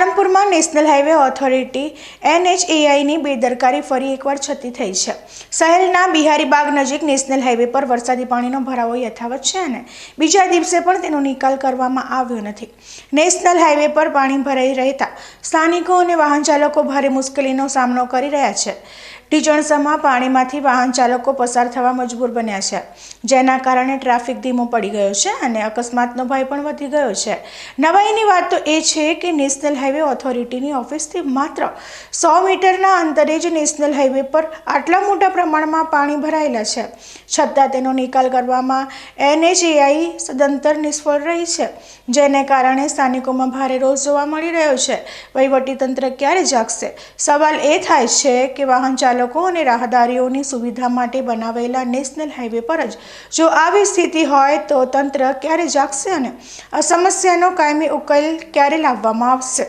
കാലം પાલનપુરમાં national highway authority એનએચએઆઈની બેદરકારી ફરી એકવાર છતી થઈ છે. શહેરના બિહારીબાગ નજીક નેશનલ હાઈવે પર વરસાદી પાણીનો ભરાવો યથાવત છે અને બીજા દિવસે પણ તેનો નિકાલ કરવામાં આવ્યો નથી. નેશનલ હાઈવે પર પાણી ભરાઈ રહેતા સ્થાનિકો અને વાહન ચાલકો ભારે મુશ્કેલીનો સામનો કરી રહ્યા છે. ઢીચણસામાં પાણીમાંથી વાહન ચાલકો પસાર થવા મજબૂર બન્યા છે. જેના કારણે ટ્રાફિક ધીમો પડી ગયો છે અને અકસ્માતનો ભય પણ વધી ગયો છે. નવાઈની વાત તો એ છે કે નેશનલ હાઈવે ઓથોરિટીની ઓફિસથી માત્ર સો મીટરના અંતરે જ નેશનલ હાઈવે પર આટલા મોટા પ્રમાણમાં પાણી ભરાયેલા છે. છતાં તેનો નિકાલ કરવામાં એનએચએઆઈ સદંતર નિષ્ફળ રહી છે, જેને કારણે સ્થાનિકોમાં ભારે રોષ જોવા મળી રહ્યો છે. વહીવટીતંત્ર ક્યારે જાગશે? સવાલ એ થાય છે કે વાહન ચાલકો અને રાહદારીઓની સુવિધા માટે બનાવેલા નેશનલ હાઈવે પર જ જો આવી સ્થિતિ હોય તો તંત્ર ક્યારે જાગશે અને આ સમસ્યાનો કાયમી ઉકેલ ક્યારે લાવવામાં આવશે?